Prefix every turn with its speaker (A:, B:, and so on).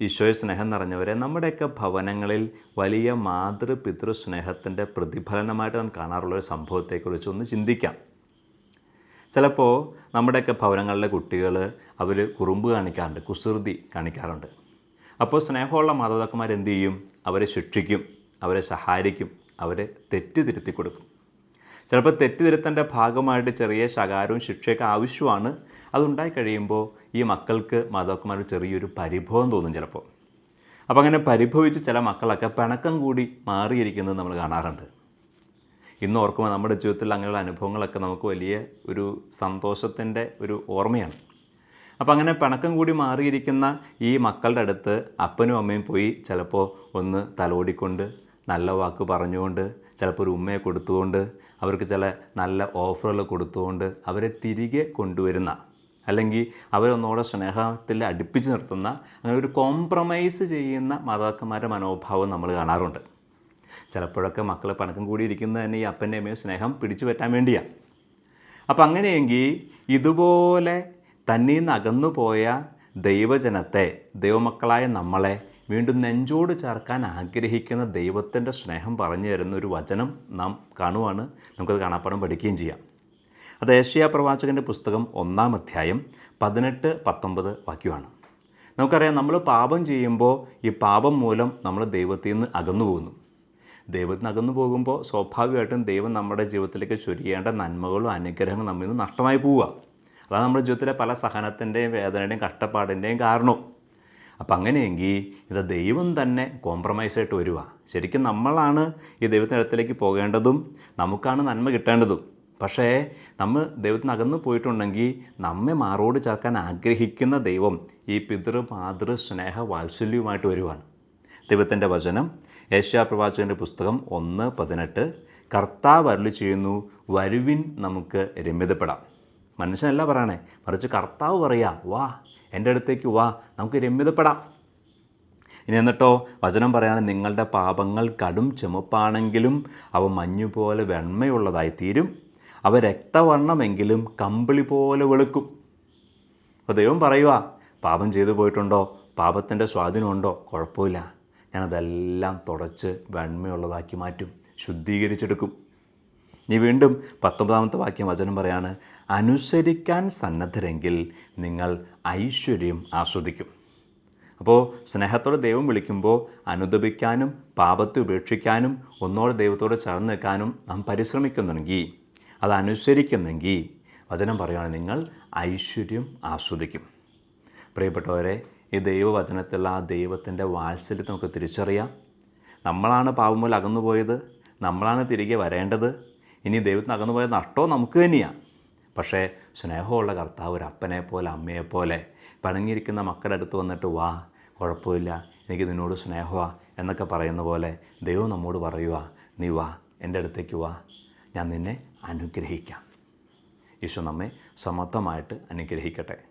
A: ഈശോയെ സ്നേഹം നിറഞ്ഞവരെ നമ്മുടെയൊക്കെ ഭവനങ്ങളിൽ വലിയ മാതൃ പിതൃ സ്നേഹത്തിന്റെ പ്രതിഫലനമായിട്ട് നാം കാണാറുള്ള ഒരു സംഭവത്തെക്കുറിച്ച് ഒന്ന് ചിന്തിക്കാം. ചിലപ്പോൾ നമ്മുടെയൊക്കെ ഭവനങ്ങളിലെ കുട്ടികൾ അവർ കുറുമ്പ് കാണിക്കാറുണ്ട് കുസൃതി കാണിക്കാറുണ്ട്. അപ്പോൾ സ്നേഹമുള്ള മാതാപിതാക്കന്മാരെന്ത് ചെയ്യും? അവരെ ശിക്ഷിക്കും അവരെ സഹായിക്കും അവരെ തെറ്റ് തിരുത്തി കൊടുക്കും ചിലപ്പോൾ തെറ്റുതിരുത്തന്റെ ഭാഗമായിട്ട് ചെറിയ ശകാരവും ശിക്ഷയൊക്കെ ആവശ്യമാണ്. അതുണ്ടായി കഴിയുമ്പോൾ ഈ മക്കൾക്ക് മാതാക്കന്മാർ ചെറിയൊരു പരിഭവം തോന്നും ചിലപ്പോൾ. അപ്പോൾ അങ്ങനെ പരിഭവിച്ച് ചില മക്കളൊക്കെ പിണക്കം കൂടി മാറിയിരിക്കുന്നത് നമ്മൾ കാണാറുണ്ട്. ഇന്ന് ഓർക്കുമ്പോൾ നമ്മുടെ ജീവിതത്തിൽ അങ്ങനെയുള്ള അനുഭവങ്ങളൊക്കെ നമുക്ക് വലിയ ഒരു സന്തോഷത്തിന്റെ ഒരു ഓർമ്മയാണ്. അപ്പോൾ അങ്ങനെ പിണക്കം കൂടി മാറിയിരിക്കുന്ന ഈ മക്കളുടെ അടുത്ത് അപ്പനും അമ്മയും പോയി ചിലപ്പോൾ ഒന്ന് തലോടിക്കൊണ്ട് നല്ല വാക്ക് പറഞ്ഞുകൊണ്ട് ചിലപ്പോൾ ഒരു ഉമ്മയെ കൊടുത്തുകൊണ്ട് അവർക്ക് ചില നല്ല ഓഫറുകൾ കൊടുത്തുകൊണ്ട് അവരെ തിരികെ കൊണ്ടുവരുന്ന അല്ലെങ്കിൽ അവരൊന്നുകൂടെ സ്നേഹത്തിൽ അടുപ്പിച്ച് നിർത്തുന്ന അങ്ങനെ ഒരു കോംപ്രമൈസ് ചെയ്യുന്ന മാതാക്കന്മാരുടെ മനോഭാവം നമ്മൾ കാണാറുണ്ട്. ചിലപ്പോഴൊക്കെ മക്കൾ പണക്കം കൂടിയിരിക്കുന്നത് തന്നെ ഈ അപ്പന്റെ അമ്മയും സ്നേഹം പിടിച്ചു പറ്റാൻ വേണ്ടിയാണ് അപ്പം അങ്ങനെയെങ്കിൽ ഇതുപോലെ തന്നിൽ നിന്ന് അകന്നു പോയ ദൈവജനത്തെ ദൈവമക്കളായ നമ്മളെ വീണ്ടും നെഞ്ചോട് ചേർക്കാൻ ആഗ്രഹിക്കുന്ന ദൈവത്തിന്റെ സ്നേഹം പറഞ്ഞു തരുന്ന ഒരു വചനം നാം കാണുവാണ്. നമുക്കത് കാണാപ്പാടം പഠിക്കുകയും ചെയ്യാം. അത് ഏഷ്യ പ്രവാചകന്റെ പുസ്തകം ഒന്നാം അധ്യായം പതിനെട്ട് പത്തൊമ്പത് വാക്യമാണ്. നമുക്കറിയാം നമ്മൾ പാപം ചെയ്യുമ്പോൾ ഈ പാപം മൂലം നമ്മൾ ദൈവത്തിൽ നിന്ന് അകന്നു പോകുന്നു. ദൈവത്തിൽ നിന്ന് അകന്നു പോകുമ്പോൾ സ്വാഭാവികമായിട്ടും ദൈവം നമ്മുടെ ജീവിതത്തിലേക്ക് ചൊരിയേണ്ട നന്മകളും അനുഗ്രഹങ്ങളും നമ്മിൽ നിന്ന് നഷ്ടമായി പോവുക. അതാണ് നമ്മുടെ ജീവിതത്തിലെ പല സഹനത്തിന്റെയും വേദനയുടെയും കഷ്ടപ്പാടിന്റെയും കാരണവും അപ്പം അങ്ങനെയെങ്കിൽ ഇത് ദൈവം തന്നെ കോംപ്രമൈസായിട്ട് വരിക ശരിക്കും നമ്മളാണ് ഈ ദൈവത്തിന്റെ അടുത്തേക്ക് പോകേണ്ടതും നമുക്കാണ് നന്മ കിട്ടേണ്ടതും. പക്ഷേ നമ്മൾ ദൈവത്തിന് അകന്നു പോയിട്ടുണ്ടെങ്കിൽ നമ്മെ മാറോട് ചേർക്കാൻ ആഗ്രഹിക്കുന്ന ദൈവം ഈ പിതൃ മാതൃ സ്നേഹ വാത്സല്യവുമായിട്ട് വരുവാണ്. ദൈവത്തിന്റെ വചനം ഏഷ്യാ പുസ്തകം ഒന്ന് പതിനെട്ട് കർത്താവ് അരുളി ചെയ്യുന്നു വരുവിൻ നമുക്ക് രമ്യതപ്പെടാം. മനുഷ്യനല്ല പറയണേ മറിച്ച് കർത്താവ് പറയാ വാ എന്റെ അടുത്തേക്ക് വാ നമുക്ക് രമ്യതപ്പെടാം. ഇനി എന്നിട്ടോ വചനം പറയാണ് നിങ്ങളുടെ പാപങ്ങൾ കടും ചുമപ്പാണെങ്കിലും അവ മഞ്ഞുപോലെ വെണ്മയുള്ളതായി തീരും അവ രക്തവർണമെങ്കിലും കമ്പിളി പോലെ വെളുക്കും. അപ്പോൾ ദൈവം പറയുക പാപം ചെയ്തു പോയിട്ടുണ്ടോ? പാപത്തിന്റെ സ്വാധീനമുണ്ടോ കുഴപ്പമില്ല. ഞാനതെല്ലാം തുടച്ച് വെണ്മയുള്ളതാക്കി മാറ്റും ശുദ്ധീകരിച്ചെടുക്കും. നീ വീണ്ടും പത്തൊമ്പതാമത്തെ വാക്യം വചനം പറയാണ് അനുസരിക്കാൻ സന്നദ്ധരെങ്കിൽ നിങ്ങൾ ഐശ്വര്യം ആസ്വദിക്കും. അപ്പോൾ സ്നേഹത്തോടെ ദൈവം വിളിക്കുമ്പോൾ അനുദപിക്കാനും പാപത്തെ ഉപേക്ഷിക്കാനും ഒന്നോടെ ദൈവത്തോട് ചേർന്ന് നിൽക്കാനും നാം പരിശ്രമിക്കുന്നുണ്ടെങ്കിൽ അത് അനുസരിക്കുന്നെങ്കിൽ വചനം പറയുകയാണ് നിങ്ങൾ ഐശ്വര്യം ആസ്വദിക്കും. പ്രിയപ്പെട്ടവരെ ഈ ദൈവവചനത്തിലുള്ള ആ ദൈവത്തിന്റെ വാത്സല്യത്തെ നമുക്ക് തിരിച്ചറിയാം. നമ്മളാണ് പാപം പോലെ അകന്നു നമ്മളാണ് തിരികെ വരേണ്ടത്. ഇനി ദൈവത്തിന് അകന്നു പോയ നഷ്ടവും നമുക്ക് തന്നെയാണ് പക്ഷേ സ്നേഹമുള്ള കർത്താവ് ഒരു അപ്പനെ പോലെ അമ്മയെ പോലെ പണങ്ങിയിരിക്കുന്ന മക്കളുടെ അടുത്ത് വന്നിട്ട് വാ കുഴപ്പമില്ല എനിക്ക് നിന്നോട് സ്നേഹമാണ് എന്നൊക്കെ പറയുന്ന പോലെ ദൈവം നമ്മോട് പറയുക നീ വാ എന്റെ അടുത്തേക്ക് വാ ഞാൻ നിന്നെ അനുഗ്രഹിക്കാം. ഈശോ നമ്മെ സമത്വമായിട്ട് അനുഗ്രഹിക്കട്ടെ.